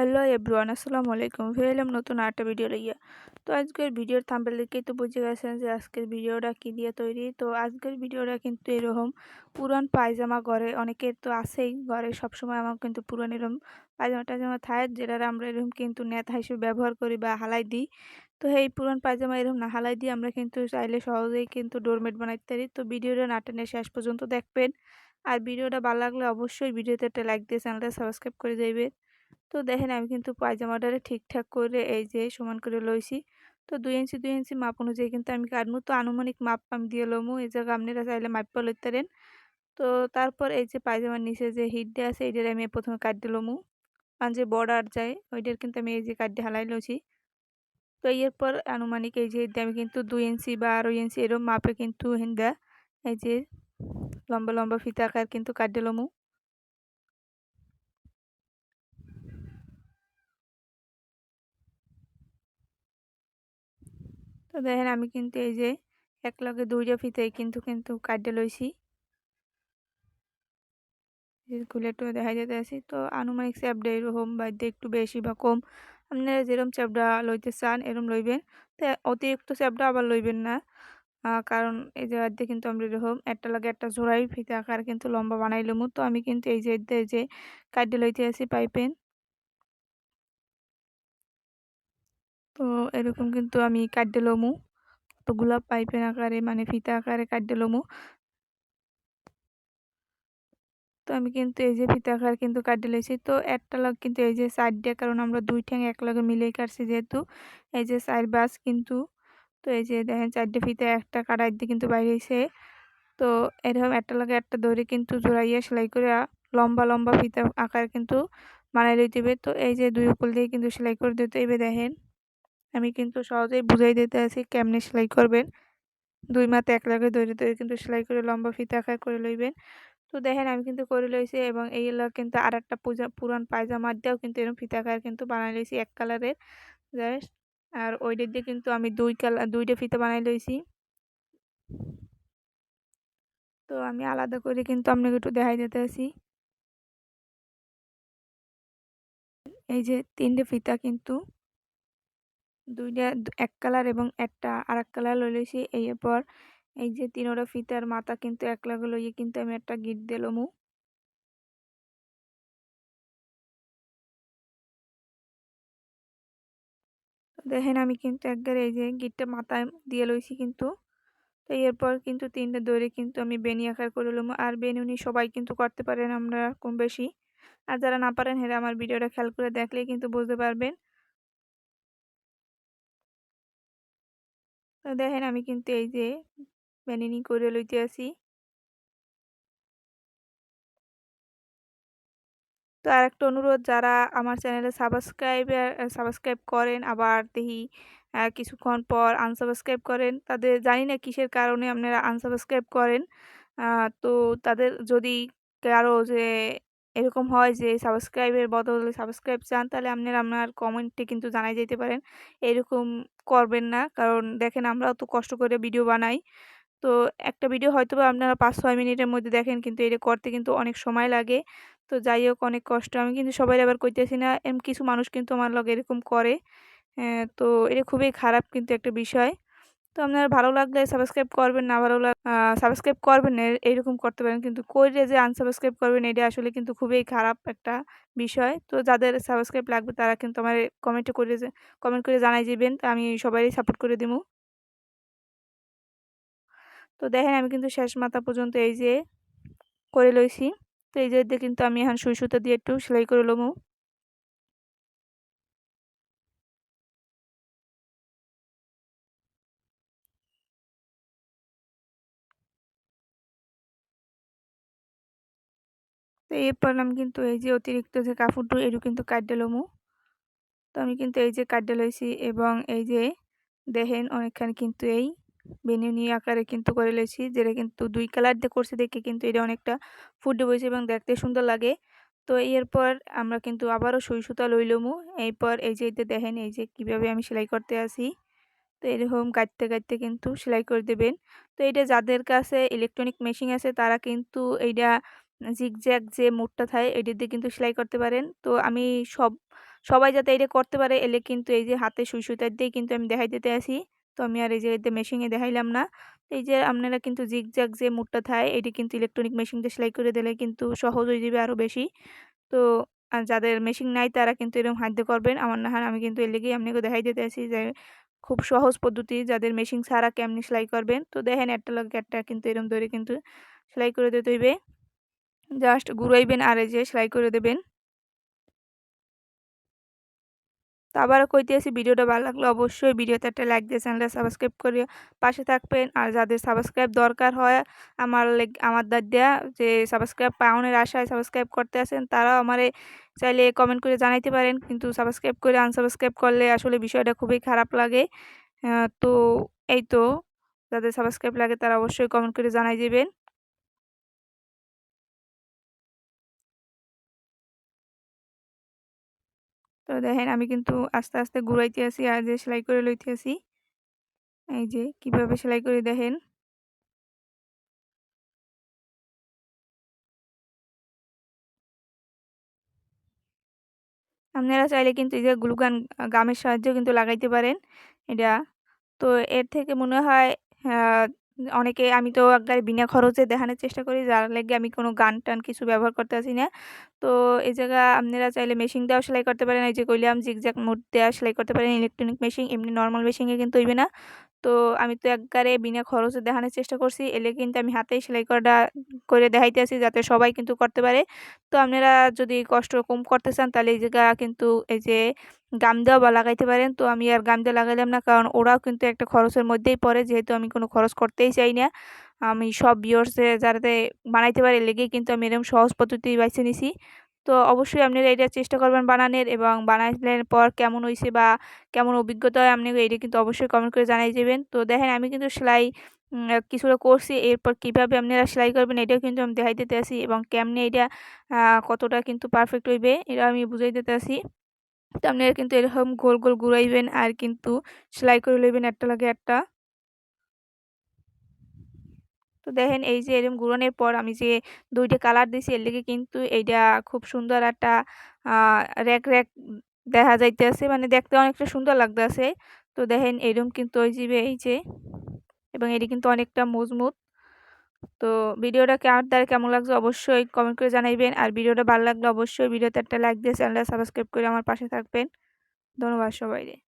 Hello everyone, আসসালামু আলাইকুম। ফিরে নতুন আরেকটা ভিডিও লইয়া তো আজকের ভিডিওর থাম্বেল দেখেই তো বুঝে গেছেন যে আজকের ভিডিওটা কী দিয়ে তৈরি। তো আজকের ভিডিওটা কিন্তু এরকম পুরান পায়জামা ঘরে অনেকের তো আছেই ঘরে, সবসময় আমার কিন্তু পুরান এরকম পায়জামা টায়জামা থাকে যেটা আমরা এরকম কিন্তু নেতা হিসেবে ব্যবহার করি বা হালাই দিই। তো এই পুরান পায়জামা এরকম না হালাই দিয়ে আমরা কিন্তু চাইলে সহজেই কিন্তু ডোরমেট বানাইতে পারি। তো ভিডিওটা নাটনের শেষ পর্যন্ত দেখবেন। আর ভিডিওটা ভালো লাগলে অবশ্যই ভিডিওতে একটা লাইক দিয়ে চ্যানেলটা সাবস্ক্রাইব করে যাইবে তো দেখেন আমি কিন্তু পায়জামাটারে ঠিকঠাক করে এই যে সমান করে লইছি। তো দুই ইঞ্চি দুই ইঞ্চি মাপ অনুযায়ী কিন্তু আমি কাটবো তো আনুমানিক মাপ আমি দিয়ে লমু। এই জায়গা আপনারা চাইলে মাপা লইতারেন তো তারপর এই যে পায়জামার নিচে যে হিট দিয়ে আছে, এইটার আমি প্রথমে কাট দিলমু আর যে বর্ডার যায়, ওইটার কিন্তু আমি এই যে কাট দিয়ে হালাই লইছি। তো এরপর আনুমানিক এই যে আমি কিন্তু দুই ইঞ্চি বা আড়াই ইঞ্চি এরকম মাপে কিন্তু হিন্দা এই যে লম্বা লম্বা ফিতা আকার কিন্তু কাট দিলমু তো দেখেন আমি কিন্তু এই যে এক লগে দুইটা ফিতে কিন্তু কিন্তু কাটতে লইছি। খুলে দেখা যেতে আসি তো আনুমানিক চ্যাপটা এরকম বা একটু বেশি বা কম, আপনারা যেরকম চ্যাপটা লইতে চান এরকম লইবেন। তো অতিরিক্ত চ্যাপটা আবার লইবেন না। কারণ এই যে দিয়ে কিন্তু আমরা এরকম একটা লাগে একটা জোড়াই ফিতে আকার কিন্তু লম্বা বানাইলমু তো আমি কিন্তু এই যে যে কাটতে লইতে আসি পাইপেন তো এরকম কিন্তু আমি কাটতে লমু। তো গোলাপ পাইপের আকারে মানে ফিতা আকারে কাটতে লমু। তো আমি কিন্তু এই যে ফিতা আকার কিন্তু কাটতে লেছি তো একটা লগ কিন্তু এই যে সাইড কারণ আমরা দুই ঠ্যাং এক লগে মিলেই কাটছি যেহেতু। এই যে সাইড বাস কিন্তু, তো এই যে দেখেন চারটে ফিতা, একটা কাটার দিয়ে কিন্তু বাইরে বাইরেছে তো এরকম একটা লগে একটা দড়ি কিন্তু জোড়াইয়া সেলাই করে লম্বা লম্বা ফিতা আকার কিন্তু বানাই লইতে হবে। তো এই যে দুই উপল দিয়ে কিন্তু সেলাই করে দিতে এবার দেখেন। আমি কিন্তু সহজেই বুঝাই দিতে আছি কেমনে সেলাই করবেন। দুই মাথা এক লাগে ধরে ধরে কিন্তু সেলাই করে লম্বা ফিতে আকার করে লইবেন। তো দেখেন আমি কিন্তু করে লইছি এবং এইগুলো কিন্তু আর একটা পূজা, পুরান পায়জামার দিয়েও কিন্তু এরকম ফিতে আকার কিন্তু বানাই লইছি এক কালারের। জাস্ট আর ওইটার দিয়ে কিন্তু আমি দুই কালার দুইটা ফিতে বানাই লইছি। তো আমি আলাদা করে কিন্তু আপনাকে একটু দেখাই দিতে আছি। এই যে তিনটে ফিতা কিন্তু দুইটা এক কালার এবং একটা আর এক কালার লই লইছি। এরপর এই যে তিনোটা ফিতার মাথা কিন্তু এক লাগ লইয়ে কিন্তু আমি একটা গিট দিলমু দেখেন আমি কিন্তু একবার এই যে গিটটা মাথায় দিয়ে লইছি কিন্তু। তো এরপর কিন্তু তিনটা দড়ি কিন্তু আমি বেনি আকার করে লমু। আর বেনুনি সবাই কিন্তু করতে পারেন আমরা কম বেশি। আর যারা না পারেন, হেরা আমার ভিডিওটা খেয়াল করে দেখলেই কিন্তু বুঝতে পারবেন। তো দেখেন আমি কিন্তু এই যে বেনিনি করে লইতে আসি। তো আর একটা অনুরোধ, যারা আমার চ্যানেলে সাবস্ক্রাইবার সাবস্ক্রাইব করেন, আবার দেখি কিছুক্ষণ পর আনসাবস্ক্রাইব করেন, তাদের জানি না কিসের কারণে আপনারা আনসাবস্ক্রাইব করেন। তো তাদের যদি কারও যে এরকম হয় যে, সাবস্ক্রাইবের বদলে সাবস্ক্রাইব চান, তাহলে আপনারা, আপনার কমেন্টে কিন্তু জানাই যেতে পারেন। এরকম করবেন না, কারণ দেখেন আমরাও তো কষ্ট করে ভিডিও বানাই। তো একটা ভিডিও হয়তো আপনারা পাঁচ, ছয় মিনিটের মধ্যে দেখেন, কিন্তু এটা করতে কিন্তু অনেক সময় লাগে। তো যাই হোক, অনেক কষ্ট। আমি কিন্তু সবাই আবার কইতেছি না, এম, কিছু মানুষ কিন্তু আমার লগে এরকম করে। তো এটা খুবই খারাপ কিন্তু একটা বিষয়। তো আপনার ভালো লাগলে সাবস্ক্রাইব করবেন, না ভালো লাগ সাবস্ক্রাইব করবেন এইরকম করতে পারেন। কিন্তু করে যে আনসাবস্ক্রাইব করবেন, এটা আসলে কিন্তু খুবই খারাপ একটা বিষয়। তো যাদের সাবস্ক্রাইব লাগবে, তারা কিন্তু আমার কমেন্টে করে কমেন্ট করে জানাই যাবেন আমি সবাই সাপোর্ট করে দেবো তো দেখেন, আমি কিন্তু শেষ মাথা পর্যন্ত এই যে, করে লইছি। তো এই যে কিন্তু আমি এখন সুই সুতা দিয়ে একটু সেলাই করে লমু। তো এরপর আমি কিন্তু এই যে অতিরিক্ত যে কাপড়টু এটু কিন্তু কাটতে লমু তো আমি কিন্তু এই যে কাটতে লইছি এবং এই যে দেখেন অনেকখানি কিন্তু এই বেনুনি আকারে কিন্তু করে লেছি যেটা কিন্তু দুই কালার দিয়ে করছে দেখে কিন্তু এটা অনেকটা ফুটে বসে এবং দেখতে সুন্দর লাগে। তো এরপর আমরা কিন্তু আবারও সুই সুতা লইলমু এরপর এই যে দেখেন, এই যে কীভাবে আমি সেলাই করতে আসি। তো এরকম কাটতে কাটতে কিন্তু সেলাই করে দেবেন। তো এটা যাদের কাছে ইলেকট্রনিক মেশিন আছে, তারা কিন্তু এইটা জিগজ্যাগ যে মোটটা থাকে, এটি দিয়ে কিন্তু সেলাই করতে পারেন। তো আমি সব, সবাই যাতে এটা করতে পারে, এলে কিন্তু এই যে হাতে সুই সুতার দিয়ে কিন্তু আমি দেখাই দিতে আসি। তো আমি আর এই যে মেশিনে দেখাইলাম না। এই যে আপনারা কিন্তু জিগজ্যাগ যে মুডটা থাকে, এটি কিন্তু ইলেকট্রনিক মেশিন দিয়ে সেলাই করে দিলে কিন্তু সহজ হয়ে যাবে আরও বেশি। তো আর যাদের মেশিন নাই, তারা কিন্তু এরকম হাত দিয়ে করবেন। আমার না হয়, আমি কিন্তু এর লেগেই আপনাকে দেখাই দিতে আসি যে খুব সহজ পদ্ধতি যাদের মেশিন ছাড়া কেমনি সেলাই করবেন। তো দেখেন, একটা লোক একটা কিন্তু এরকম ধরে কিন্তু সেলাই করে দিতে হইবে। জাস্ট ঘুরাইবেন আর এই যে সেলাই করে দেবেন। তো আবারও কইতেছি ভিডিওটা ভালো লাগলে অবশ্যই ভিডিওতে একটা লাইক দিয়ে চ্যানেলটা সাবস্ক্রাইব করে পাশে থাকবেন। আর যাদের সাবস্ক্রাইব দরকার হয়, আমার আমার দেয়া যে সাবস্ক্রাইব পাওনের আশায় সাবস্ক্রাইব করতে আসেন তারাও আমারে চাইলে কমেন্ট করে জানাইতে পারেন। কিন্তু সাবস্ক্রাইব করে আনসাবস্ক্রাইব করলে আসলে বিষয়টা খুবই খারাপ লাগে। তো এই তো, যাদের সাবস্ক্রাইব লাগে তারা অবশ্যই কমেন্ট করে জানাই দেবেন। তো দেখেন আমি কিন্তু আস্তে আস্তে ঘুরাইতে আসি আর যে সেলাই করে লইতে আসি। এই যে কীভাবে সেলাই করে দেখেন। আপনারা চাইলে কিন্তু এই যে গ্লুগান গামের সাহায্যেও কিন্তু লাগাইতে পারেন। এটা তো এর থেকে মনে হয় অনেকে আমি তো একবারে বিনা খরচে দেখানোর চেষ্টা করি, যার লাগে আমি কোনো গান টান কিছু ব্যবহার করতে আসি না। তো এই জায়গা আপনারা চাইলে মেশিন দেওয়া সেলাই করতে পারেন। এই যে কইলাম জিগজ্যাগ মোড দেওয়া সেলাই করতে পারেন। ইলেকট্রনিক মেশিন এমনি নর্মাল মেশিনে কিন্তু হইবে না। তো আমি তো একবারে বিনা খরচে দেখানোর চেষ্টা করছি। এলে কিন্তু আমি হাতেই সেলাই করাটা করে দেখাইতে আসি যাতে সবাই কিন্তু করতে পারে। তো আপনারা যদি কষ্ট কম করতে চান তাহলে এই জায়গা কিন্তু এই যে গাম দেওয়া বা লাগাইতে পারেন। তো আমি আর গাম দিয়ে লাগাইলাম না কারণ ওরাও কিন্তু একটা খরচের মধ্যেই পড়ে। যেহেতু আমি কোনো খরচ করতেই চাই না। আমি সব বিয়র্সে যারাতে বানাইতে পারে, লেগেই কিন্তু আমি এরকম সহজ পদ্ধতি বাইছে নিছি। তো অবশ্যই আপনারা এটা চেষ্টা করবেন বানানোর এবং বানাইলেন পর কেমন হয়েছে বা কেমন অভিজ্ঞতা হয় আপনি এটা কিন্তু অবশ্যই কমেন্ট করে জানাই দেবেন। তো দেখেন আমি কিন্তু সেলাই কিছুটা করছি, এরপর কীভাবে আপনারা সেলাই করবেন এটাও কিন্তু আমি দেখাই দিতে আসি এবং কেমনে এটা কতটা কিন্তু পারফেক্ট হইবে এটা আমি বুঝাই দিতে আসি তো আপনারা কিন্তু এরকম গোল গোল ঘুরাইবেন আর কিন্তু সেলাই করে লইবেন একটা লাগে একটা। তো দেখেন এই যে এরকম গুঁড়ানোর পর আমি যে দুইটা কালার দিছি, এর লেগে কিন্তু এইটা খুব সুন্দর একটা র্যাক র্যাক দেখা যাইতেছে। মানে দেখতে অনেকটা সুন্দর লাগতেছে। তো দেখেন এরকম কিন্তু ওই জিবে, এই যে, এবং এটি কিন্তু অনেকটা মজবুত। তো ভিডিওটা আমার দ্বারা কেমন লাগছে অবশ্যই কমেন্ট করে জানাইবেন। আর ভিডিওটা ভালো লাগলে অবশ্যই ভিডিওতে একটা লাইক দিয়ে চ্যানেলটা সাবস্ক্রাইব করে আমার পাশে থাকবেন। ধন্যবাদ সবাইকে।